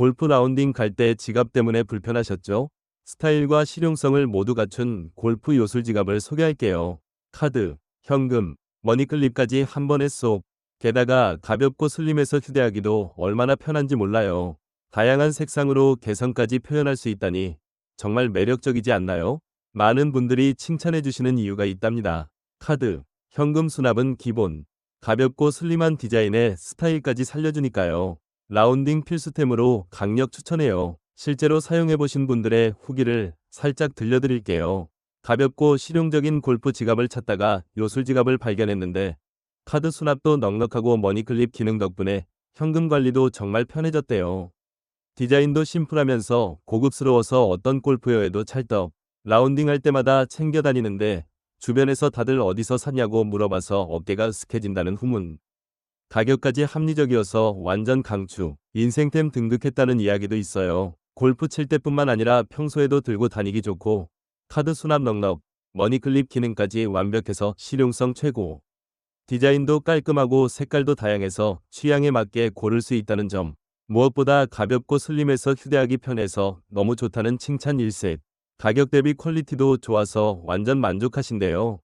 골프 라운딩 갈 때 지갑 때문에 불편하셨죠? 스타일과 실용성을 모두 갖춘 골프 요술 지갑을 소개할게요. 카드, 현금, 머니클립까지 한 번에 쏙. 게다가 가볍고 슬림해서 휴대하기도 얼마나 편한지 몰라요. 다양한 색상으로 개성까지 표현할 수 있다니 정말 매력적이지 않나요? 많은 분들이 칭찬해 주시는 이유가 있답니다. 카드, 현금 수납은 기본. 가볍고 슬림한 디자인에 스타일까지 살려주니까요. 라운딩 필수템으로 강력 추천해요. 실제로 사용해보신 분들의 후기를 살짝 들려드릴게요. 가볍고 실용적인 골프 지갑을 찾다가 요술 지갑을 발견했는데 카드 수납도 넉넉하고 머니클립 기능 덕분에 현금 관리도 정말 편해졌대요. 디자인도 심플하면서 고급스러워서 어떤 골프여에도 찰떡. 라운딩 할 때마다 챙겨 다니는데 주변에서 다들 어디서 샀냐고 물어봐서 어깨가 으쓱해진다는 후문. 가격까지 합리적이어서 완전 강추. 인생템 등극했다는 이야기도 있어요. 골프 칠 때뿐만 아니라 평소에도 들고 다니기 좋고 카드 수납 넉넉, 머니클립 기능까지 완벽해서 실용성 최고. 디자인도 깔끔하고 색깔도 다양해서 취향에 맞게 고를 수 있다는 점. 무엇보다 가볍고 슬림해서 휴대하기 편해서 너무 좋다는 칭찬 일색. 가격 대비 퀄리티도 좋아서 완전 만족하신대요.